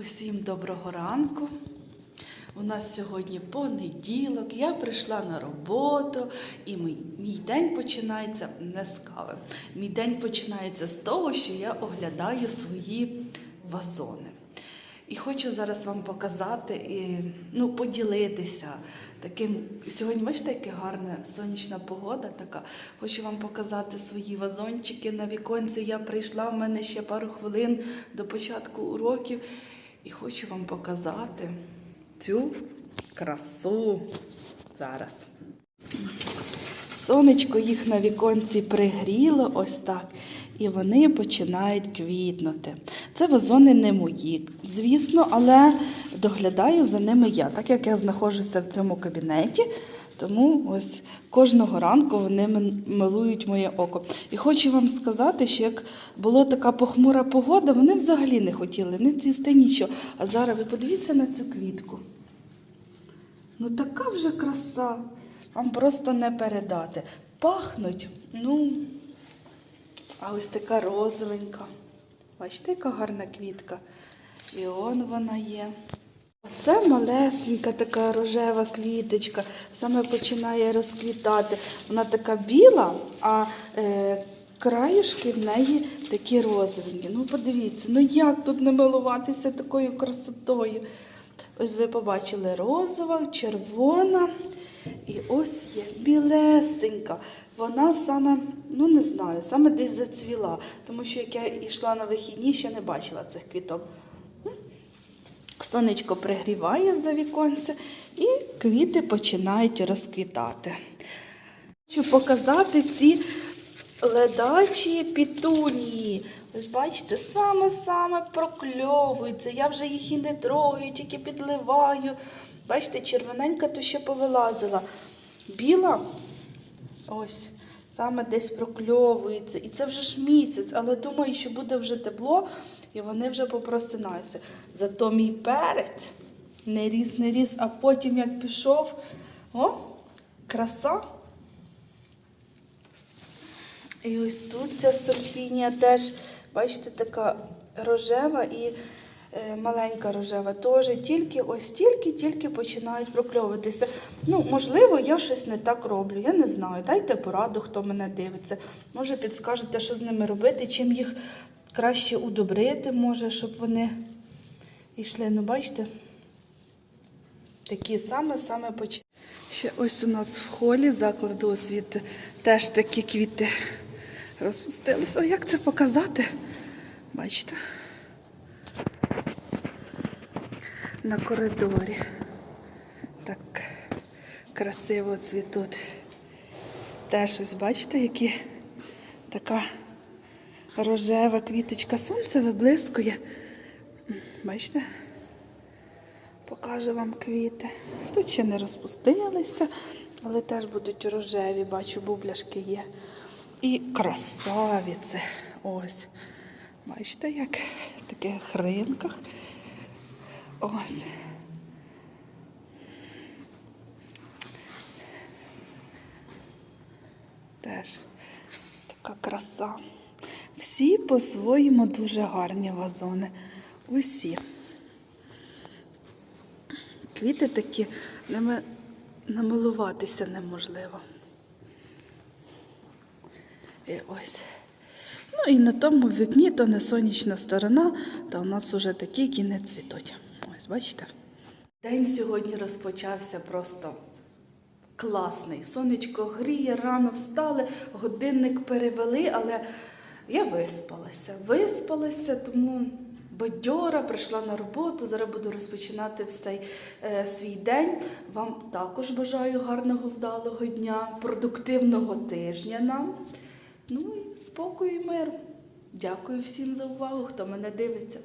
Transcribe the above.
Усім доброго ранку. У нас сьогодні понеділок. Я прийшла на роботу, і мій, мій день починається не з кави. Мій день починається з того, що я оглядаю свої вазони. І хочу зараз вам показати і ну, поділитися таким. Сьогодні, бачите, яка гарна сонячна погода така. Хочу вам показати свої вазончики на віконці. Я прийшла, в мене ще пару хвилин до початку уроків. І хочу вам показати цю красу зараз. Сонечко їх на віконці пригріло ось так, і вони починають квітнути. Це вазони не мої, звісно, але доглядаю за ними я, так як я знаходжуся в цьому кабінеті. Тому ось кожного ранку вони милують моє око. І хочу вам сказати, що як була така похмура погода, вони взагалі не хотіли не цвісти нічого. А зараз ви подивіться на цю квітку. Ну така вже краса. Вам просто не передати. Пахнуть, ну, а ось така розовенька. Бачите, яка гарна квітка. І он вона є. Оце малесенька така рожева квіточка, саме починає розквітати. Вона така біла, а е, краюшки в неї такі розовенькі. Ну, подивіться, ну як тут не милуватися такою красотою. Ось ви побачили розова, червона. І ось є білесенька. Вона саме, ну не знаю, саме десь зацвіла, тому що як я йшла на вихідні, ще не бачила цих квіток. Сонечко пригріває за віконце і квіти починають розквітати. Хочу показати ці ледачі пітунії. Ось бачите, саме-саме прокльовуються. Я вже їх і не трогаю, тільки підливаю. Бачите, червоненька то ще повилазила. Біла, ось, саме десь прокльовується. І це вже ж місяць, але думаю, що буде вже тепло, і вони вже попросинаються. Зато мій перець не ріс, не ріс, а потім як пішов, о, краса. І ось тут ця сульфінія теж, бачите, така рожева і маленька рожева. Теж тільки ось тільки-тільки починають прокльовуватися. Ну, можливо, я щось не так роблю. Я не знаю. Дайте пораду, хто мене дивиться. Може, підскажете, що з ними робити, чим їх краще удобрити, може, щоб вони йшли. Ну, бачите, такі саме-саме починають. Ще ось у нас в холі закладу освіти теж такі квіти розпустилися. О, як це показати? Бачите? На коридорі. Так красиво цвітуть. Теж ось бачите, які така рожева квіточка. Сонце виблискує. Бачите? Покажу вам квіти. Тут ще не розпустилися, але теж будуть рожеві, бачу, бубляшки є. І красавіці. Ось. Бачите, як в таких ринках. Ось. Теж така краса. Всі по-своєму дуже гарні вазони. Усі. Квіти такі, ними намилуватися неможливо. І ось. Ну і на тому вікні то не сонячна сторона, та у нас вже такі, які не цвітуть. Бачите? День сьогодні розпочався просто класний. Сонечко гріє, рано встали, годинник перевели, але я виспалася. Виспалася, тому бадьора прийшла на роботу. Зараз буду розпочинати все, е, свій день. Вам також бажаю гарного вдалого дня, продуктивного тижня нам. Ну і спокою і миру. Дякую всім за увагу, хто мене дивиться.